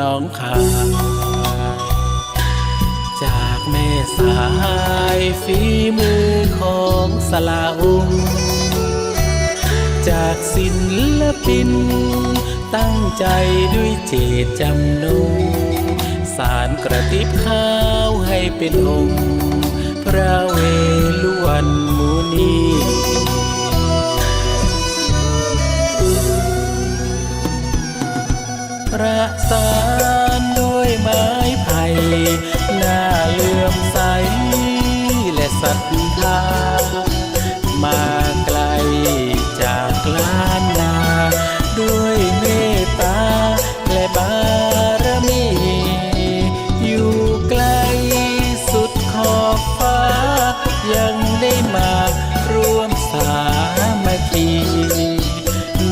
น้องคายจากแม่สายฝีมือของสลาองจากศิลปิน ตั้งใจด้วยเจตจำนงสารกระติบข้าวให้เป็นองค์ พระเวฬุวันมุนี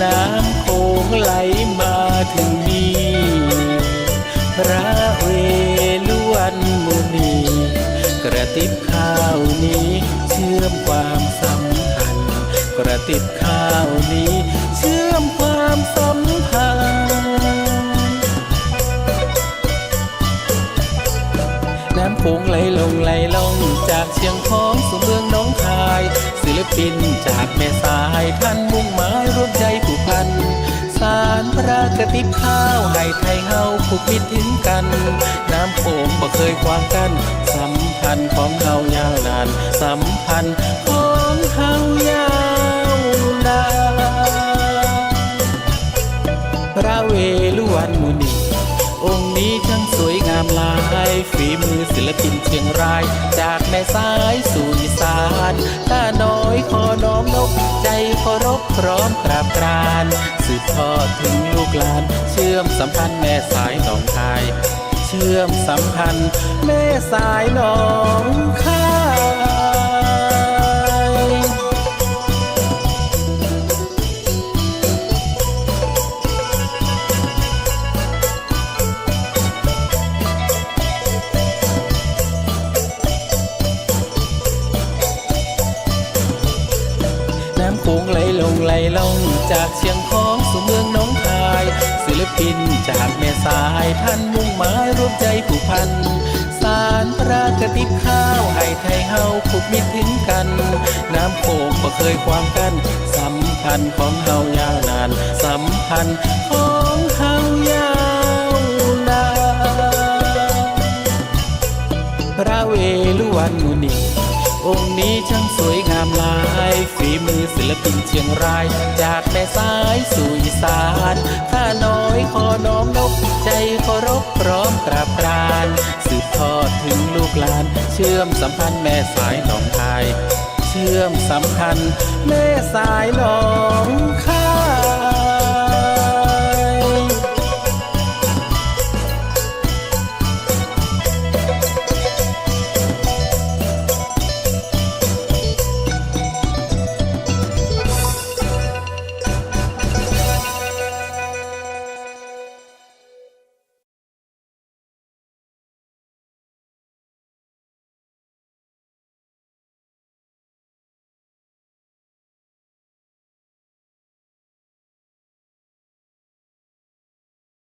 น้ำโขงไหลมาถึงนี้พระเวฬุวันมุนีกระติบข้าวนี้เชื่อมความสัมพันธ์ กระติบข้าวนี้เชื่อมความสัมพันธ์น้ำโขงไหลลงไหลลงจากเชียงของสู่เมือง ศิลปินจากแม่สายพันมุ่งหมายร่วมใจผูกพัน สารพระกระติบข้าวให้ไทยเฮาผูกมิตรถึงกัน น้ำโขงบ่เคยขวางกัน สัมพันธ์ของเฮายาวนาน สัมพันธ์ของเฮา องค์นี้ช่างสวยงามลาย ฝีมือศิลปินเชียงราย จากแม่สายสู่อีสานถ้าน้อยขอน้อมนกใจเคารพพร้อมกราบกรานสืบทอดถึงลูกหลาน เชื่อมสัมพันธ์แม่สายหนองคาย เชื่อมสัมพันธ์แม่สายหนองคาย ลงไหลลงจากเชียงของสู่เมืองหน้องคาย ศิลปินจากแม่สายท่านมุ่งหมายร่วมใจผูกพัน สารพระกติบข้าวให้ไทยเฮาผูกมิตรถึงกัน น้ำโขงบ่เคยความกันสัมพันธ์ของเฮายาวนานสัมพันธ์ของเฮายาวนานพระเวฬุวันมุนีองค์นี้ช่างสวยงามหลายฝีมือ ลปินเชียงราย จากแม่สายสู่อีสานข้าน้อยขอน้อมนกใจเคารพพร้อมกราบกรานสืบทอดถึงลูกหลาน เชื่อมสัมพันธ์แม่สายหนองคาย เชื่อมสัมพันธ์แม่สายหนอง